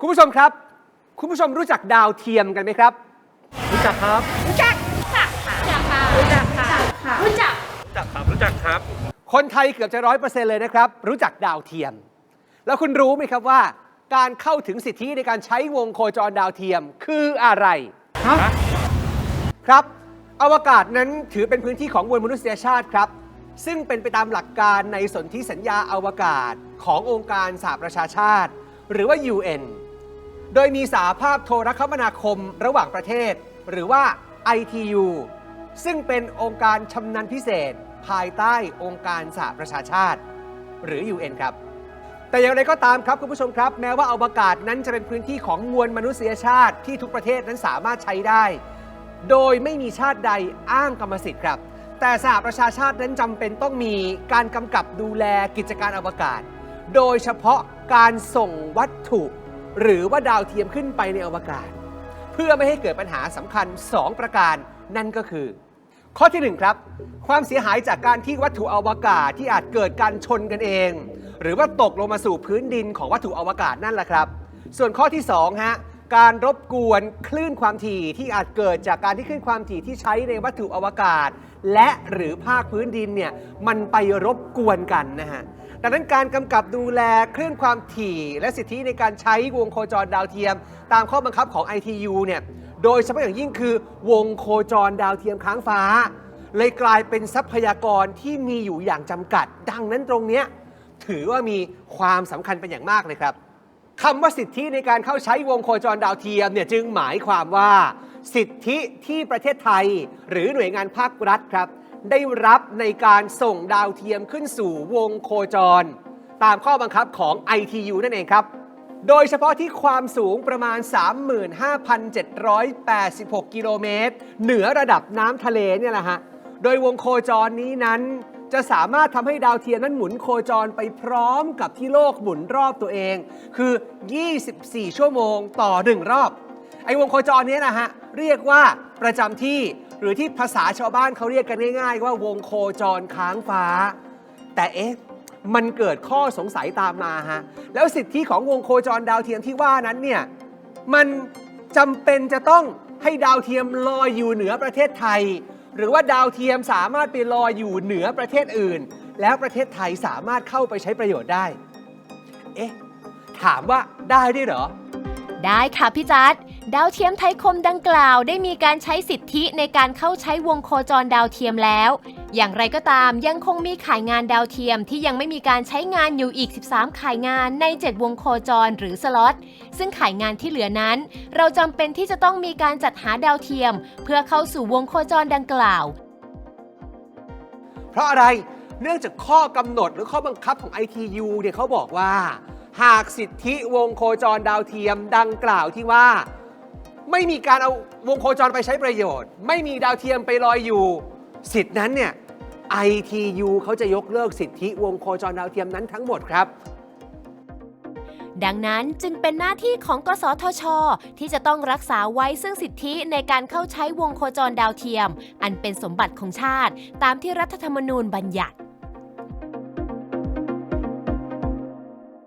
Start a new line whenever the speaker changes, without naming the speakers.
คุณผู้ชมครับ คุณผู้ชมรู้จักดาวเทียมกันไหมครับ รู้จักครับ
รู้จักค่ะรู้จักค่ะรู้จักค่ะรู้จัก
รู้จักครับรู้จักครับ
คนไทยเกือบจะร้อยเปอร์เซ็นต์เลยนะครับ รู้จักดาวเทียม แล้วคุณรู้ไหมครับว่า การเข้าถึงสิทธิในการใช้วงโคจรดาวเทียมคืออะไรครับ อวกาศนั้นถือเป็นพื้นที่ของมวลมนุษยชาติครับ ซึ่งเป็นไปตามหลักการในสนธิสัญญาอวกาศขององค์การสหประชาชาติ หรือว่า UN โดยมีสาภาพโทรคมนาคมระหว่างประเทศ หรือว่า ITU ซึ่งเป็นองค์การชำนาญพิเศษ ภายใต้องค์การสหประชาชาติ หรือ UN ครับ แต่อย่างไรก็ตามครับคุณผู้ชมครับ แม้ว่าอวกาศนั้นจะเป็นพื้นที่ของมวลมนุษยชาติที่ทุกประเทศนั้นสามารถใช้ได้ โดยไม่มีชาติใดอ้างกรรมสิทธิ์ครับ แต่สหประชาชาตินั้นจำเป็นต้องมีการกำกับดูแลกิจการอวกาศ โดยเฉพาะการส่งวัตถุ หรือว่าดาวเทียมขึ้นไปในอวกาศ เพื่อไม่ให้เกิดปัญหาสำคัญ 2 ประการ นั่นก็คือ ข้อที่ 1 ครับ ความเสียหายจากการที่วัตถุอวกาศที่อาจเกิดการชนกันเอง หรือว่าตกลงมาสู่พื้นดินของวัตถุอวกาศนั่นแหละครับ ส่วนข้อที่2ฮะการรบกวนคลื่นความถี่ที่อาจเกิดจากการที่คลื่นความถี่ที่ใช้ในวัตถุอวกาศ และหรือภาคพื้นดินเนี่ยมันไปรบกวนกันนะฮะ ดังนั้นการกำกับดูแลคลื่นความถี่ และสิทธิในการใช้วงโคจรดาวเทียม ตามข้อบังคับของ ITU เนี่ยโดยเฉพาะอย่างยิ่งคือวงโคจรดาวเทียมค้างฟ้า เลยกลายเป็นทรัพยากรที่มีอยู่อย่างจำกัด ดังนั้นตรงเนี้ยถือว่ามีความสำคัญเป็นอย่างมากเลยครับคำว่าสิทธิในการเข้าใช้วงโคจรดาวเทียมเนี่ยจึงหมายความว่า สิทธิที่ประเทศไทย หรือหน่วยงานภาครัฐครับ ได้รับในการส่งดาวเทียมขึ้นสู่วงโคจร ตามข้อบังคับของ ITU นั่นเองครับ โดยเฉพาะที่ความสูงประมาณ 35,786 กิโลเมตร เหนือระดับน้ำทะเลเนี่ยแหละฮะ โดยวงโคจรนี้นั้นจะสามารถทำให้ดาวเทียมนั้นหมุนโคจรไปพร้อมกับที่โลกหมุนรอบตัวเอง คือ 24 ชั่วโมงต่อ 1 รอบ ไอ้วงโคจรนี้นะฮะ เรียกว่าประจำที่ หรือที่ภาษาชาวบ้านเขาเรียกกันง่าย ๆ ว่าวงโคจรค้างฟ้า แต่เอ๊ะมันเกิดข้อสงสัยตามมาฮะแล้วสิทธิของวงโคจรดาวเทียมที่ว่านั้นเนี่ยมันจำเป็นจะต้องให้ดาวเทียมลอยอยู่เหนือประเทศไทย หรือว่าดาวเทียมสามารถไปลอยอยู่เหนือประเทศอื่น แล้วประเทศไทยสามารถเข้าไปใช้ประโยชน์ได้ เอ๊ะ ถามว่าได้ด้วยเหรอ
ได้ค่ะพี่จัด ดาวเทียมไทยคมดังกล่าวได้มีการใช้สิทธิในการเข้าใช้วงโคจรดาวเทียมแล้ว อย่างไรก็ตามยังคงมีขายงานดาวเทียมที่ยังไม่มีการใช้งานอยู่อีก 13 ขายงานใน 7 วงโคจรหรือสล็อต ซึ่งขายงานที่เหลือนั้น เราจำเป็นที่จะต้องมีการจัดหาดาวเทียม เพื่อเข้าสู่วงโคจรดังกล่าว
เพราะอะไร เนื่องจากข้อกำหนดหรือข้อบังคับของ ITU เนี่ยเขาบอกว่า หากสิทธิวงโคจรดาวเทียมดังกล่าวที่ว่า ไม่มีการเอาวงโคจรไปใช้ประโยชน์ ไม่มีดาวเทียมไปลอยอยู่ สิทธินั้นเนี่ย ITU เขาจะยกเลิกสิทธิวงโคจรดาวเทียมนั้นทั้งหมดครับ
ดังนั้นจึงเป็นหน้าที่ของกสทช ที่จะต้องรักษาไว้ซึ่งสิทธิในการเข้าใช้วงโคจรดาวเทียม อันเป็นสมบัติของชาติ ตามที่รัฐธรรมนูญบัญญัติ